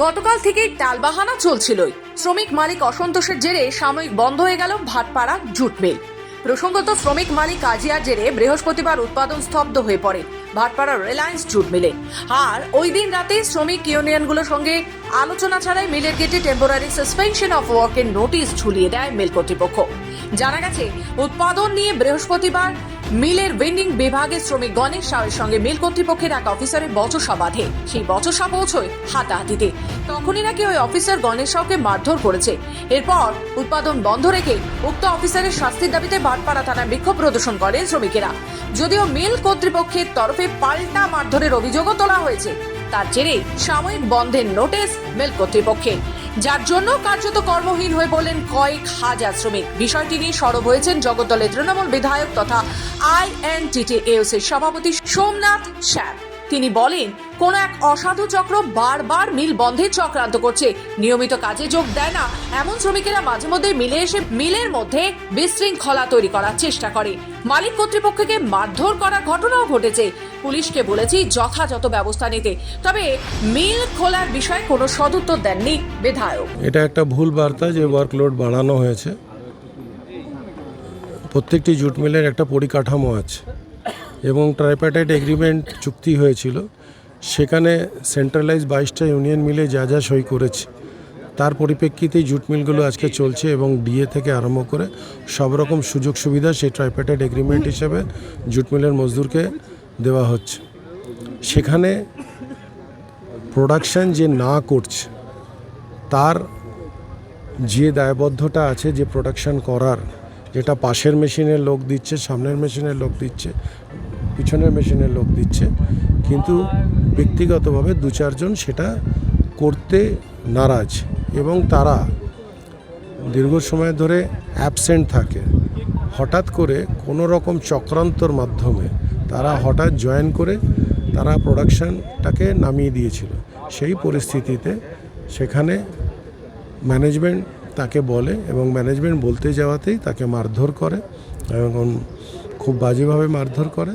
গতকাল থেকেই টালবাহানা চলছিলই। শ্রমিক মালিক অসন্তোষের জেরে সাময়িক বন্ধ হয়ে গেল ভাটপাড়া জুট মিল। প্রসঙ্গত, শ্রমিক মালিক কাজিয়ার জেরে বৃহস্পতিবার উৎপাদন স্তব্ধ হয়ে পড়ে ভাটপাড়া রিলায়েন্স জুট মিলে। আর ওই দিন রাতে শ্রমিক ইউনিয়নগুলোর সঙ্গে আলোচনা ছাড়াই মিলের গেটে টেম্পোরারি সাসপেনশন অফ ওয়ার্কের নোটিশ ঝুলিয়ে দেয় মিল কর্তৃপক্ষ। জানা গেছে, উৎপাদন নিয়ে বৃহস্পতিবার মিলের ভেন্ডিং বিভাগের শ্রমিক গণেশ সাহের সঙ্গে মিল কর্তৃপক্ষের এক অফিসারের বচসা বাঁধে। সেই বচসা পৌঁছয় হাতাহাতিতে। তখনই নাকি ওই অফিসার গণেশ সাউকে মারধর করেছে। এরপর উৎপাদন বন্ধ রেখে উক্ত অফিসারের শাস্তির দাবিতে ভাটপাড়া থানায় বিক্ষোভ প্রদর্শন করেন শ্রমিকেরা। যদিও মিল কর্তৃপক্ষের তরফে পাল্টা মারধরের অভিযোগও তোলা হয়েছে। তার জেরে সাময়িক বন্ধের নোটিশ মিল কর্তৃপক্ষের। যার জন্য কার্যত কর্মহীন হয়ে বলেন কয়েক হাজার শ্রমিক। বিষয়টি নিয়ে সরব হয়েছেন জগদ্দলের তৃণমূল বিধায়ক তথা আইএনটিটিএসির সভাপতি সোমনাথ শ্যাম তিনি বলেন, কোন এক অসাধু চক্র বারবার মিল বন্ধের চক্রান্ত করছে। নিয়মিত কাজে যোগ দেয় না, এমন শ্রমিকেরা মাঝে মধ্যে মিলে এসে মিলের মধ্যে বিশৃঙ্খলা তৈরি করার চেষ্টা করে। মালিক কর্তৃপক্ষকে মারধর করার ঘটনাও ঘটেছে। পুলিশকে বলেছি যথাযথ ব্যবস্থা নিতে, তবে মিল খোলার বিষয়ে কোনো সদুত্তর দেননি বিধায়ক। এটা একটা ভুল বার্তা যে ওয়ার্কলোড বাড়ানো হয়েছে। প্রত্যেকটি জুট মিলের একটা পরিকাঠামো আছে। এবং ট্রাইপ্যাটাইট এগ্রিমেন্ট চুক্তি হয়েছিল। সেখানে সেন্ট্রালাইজ বাইশটা ইউনিয়ন মিলে যা যা সই করেছে, তার পরিপ্রেক্ষিতেই জুট মিলগুলো আজকে চলছে এবং ডিএ থেকে আরম্ভ করে সব রকম সুযোগ সুবিধা সেই ট্রাইপ্যাটাইট এগ্রিমেন্ট হিসেবে জুট মিলের মজদুরকে দেওয়া হচ্ছে। সেখানে প্রোডাকশান যে না করছে, তার যে দায়বদ্ধতা আছে যে প্রোডাকশান করার যেটা পাশের মেশিনের লোক দিচ্ছে, সামনের মেশিনের লোক দিচ্ছে, পিছনের মেশিনের লোক দিচ্ছে। কিন্তু ব্যক্তিগতভাবে দু চারজন সেটা করতে নারাজ এবং তারা দীর্ঘ সময় ধরে অ্যাবসেন্ট থাকে। হঠাৎ করে কোনো রকম চক্রান্তর মাধ্যমে তারা হঠাৎ জয়েন করে তারা প্রোডাকশানটাকে নামিয়ে দিয়েছিল। সেই পরিস্থিতিতে সেখানে ম্যানেজমেন্ট তাকে বলে এবং ম্যানেজমেন্ট বলতে যাওয়াতেই তাকে মারধর করে এবং খুব বাজেভাবে মারধর করে।